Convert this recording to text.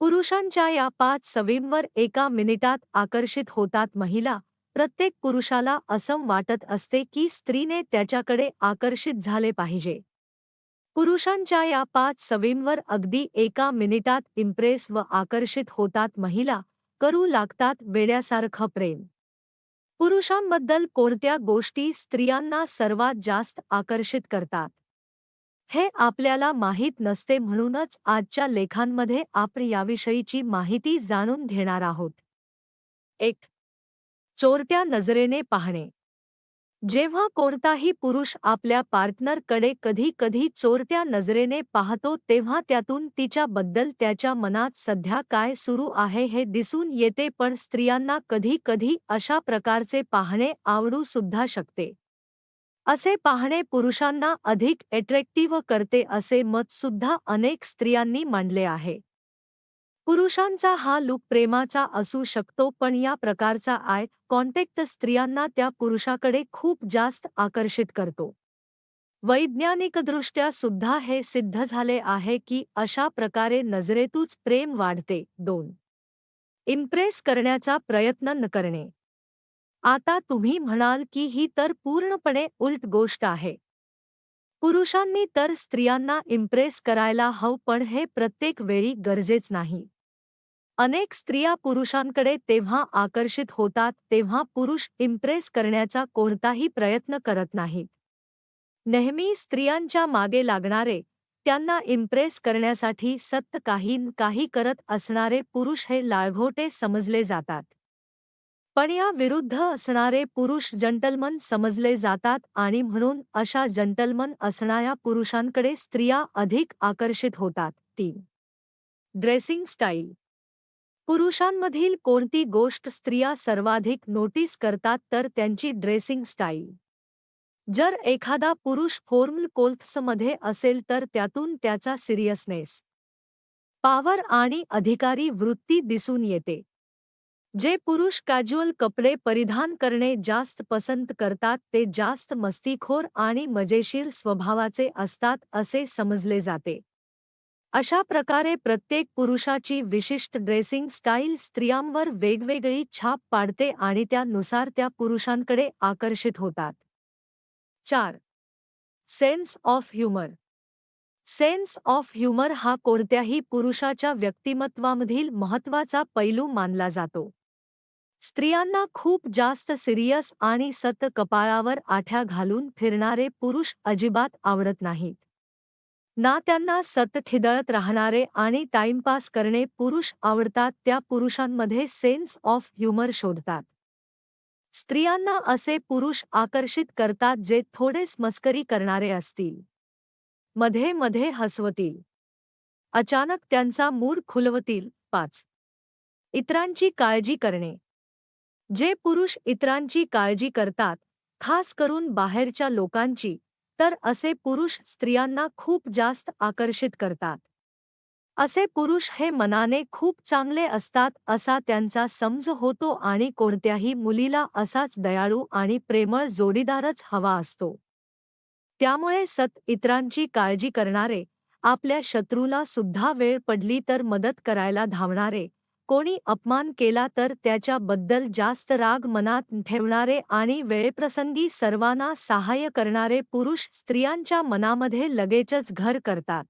पुरुषांच्या या पाच सवयींवर एका मिनिटात आकर्षित होतात महिला. प्रत्येक पुरुषाला असं वाटत असते की स्त्रीने त्याच्याकडे आकर्षित झाले पाहिजे. पुरुषांच्या या पाच सवयींवर अगदी एका मिनिटात इम्प्रेस व आकर्षित होतात महिला. करू लागतात वेड्यासारखं प्रेम. पुरुषांबद्दल कोणत्या गोष्टी स्त्रियांना सर्वात जास्त आकर्षित करतात? हे आपल्याला माहीत नसते म्हणूनच आजच्या लेखांमध्ये आपण याविषयीची माहिती जाणून घेणार आहोत. एक चोरट्या नजरेने पाहणे. जेव्हा कोणताही पुरुष आपल्या पार्टनरकडे कधी कधी चोरट्या नजरेने पाहतो तेव्हा त्यातून तिच्याबद्दल त्याच्या मनात सध्या काय सुरू आहे हे दिसून येते पण स्त्रियांना कधी कधी अशा प्रकारचे पाहणे आवडू सुद्धा शकते. असे पाहणे पुरुषांना अधिक अट्रॅक्टिव्ह करते असे मत सुद्धा अनेक स्त्रियांनी मांडले आहे. पुरुषांचा हा लुक प्रेमाचा असू शकतो पण या प्रकारचा आय कॉन्टॅक्ट स्त्रियांना त्या पुरुषाकडे खूप जास्त आकर्षित करतो. वैज्ञानिकदृष्ट्या सुद्धा हे सिद्ध झाले आहे की अशा प्रकारे नजरेतूच प्रेम वाढते. दोन. इम्प्रेस करण्याचा प्रयत्न न करणे. आता तुम्ही म्हणाल की ही तर पूर्णपणे उलट गोष्ट आहे. पुरुषांनी तर स्त्रियांना इम्प्रेस करायला हवं पण हे प्रत्येक वेळी गरजेच नाही. अनेक स्त्रिया पुरुषांकडे तेव्हा आकर्षित होतात तेव्हा पुरुष इम्प्रेस करण्याचा कोणताही प्रयत्न करत नाहीत. नेहमी स्त्रियांच्या मागे लागणारे त्यांना इम्प्रेस करण्यासाठी सत्त काही काही करत असणारे पुरुष हे लाळघोटे समजले जातात. पण या विरुद्ध असणारे पुरुष जंटलमन समजले जातात आणि म्हणून अशा जंटलमन असणाऱ्या पुरुषांकडे स्त्रिया अधिक आकर्षित होतात. तीन. ड्रेसिंग स्टाईल पुरुषांमधील कोणती गोष्ट स्त्रिया सर्वाधिक नोटीस करतात तर त्यांची ड्रेसिंग स्टाईल जर एखादा पुरुष फॉर्मल कोल्थ्समध्ये असेल तर त्यातून त्याचा सिरियसनेस पावर आणि अधिकारी वृत्ती दिसून येते. जे पुरुष कॅज्युअल कपडे परिधान करणे जास्त पसंत करतात ते जास्त मस्तीखोर आणि मजेशीर स्वभावाचे असतात असे समजले जाते. अशा प्रकारे प्रत्येक पुरुषाची विशिष्ट ड्रेसिंग स्टाईल स्त्रियांवर वेगवेगळी छाप पाडते आणि त्यानुसार त्या पुरुषांकडे आकर्षित होतात. चार. Sense of humour. Sense of humour हा कोणत्याही पुरुषाच्या व्यक्तिमत्वामधील महत्त्वाचा पैलू मानला जातो. स्त्रियांना खूप जास्त सिरियस आणि सत कपाळावर आठ्या घालून फिरणारे पुरुष अजिबात आवडत नाहीत. ना त्यांना सत खिदळत राहणारे आणि टाइमपास करणे पुरुष आवडतात त्या पुरुषांमध्ये सेन्स ऑफ ह्युमर शोधतात. स्त्रियांना असे पुरुष आकर्षित करतात जे थोडेच मस्करी करणारे असतील. मध्ये मध्ये हसवतील. अचानक त्यांचा मूड खुलवतील. पाच. इतरांची काळजी करणे. जे पुरुष इतरांची काळजी करतात खास करून बाहेरच्या लोकांची तर असे पुरुष स्त्रियांना खूप जास्त आकर्षित करतात. असे पुरुष हे मनाने खूप चांगले असतात असा त्यांचा समज होतो आणि कोणत्याही मुलीला असाच दयाळू आणि प्रेमळ जोडीदारच हवा असतो. त्यामुळे सत इतरांची काळजी करणारे आपल्या शत्रूला सुद्धा वेळ पडली तर मदत करायला धावणारे कोणी अपमान केला तर त्याच्याबद्दल जास्त राग मनात ठेवणारे आणि वेळेप्रसंगी सर्वांना सहाय्य करणारे पुरुष स्त्रियांच्या मनामध्ये लगेचच घर करतात.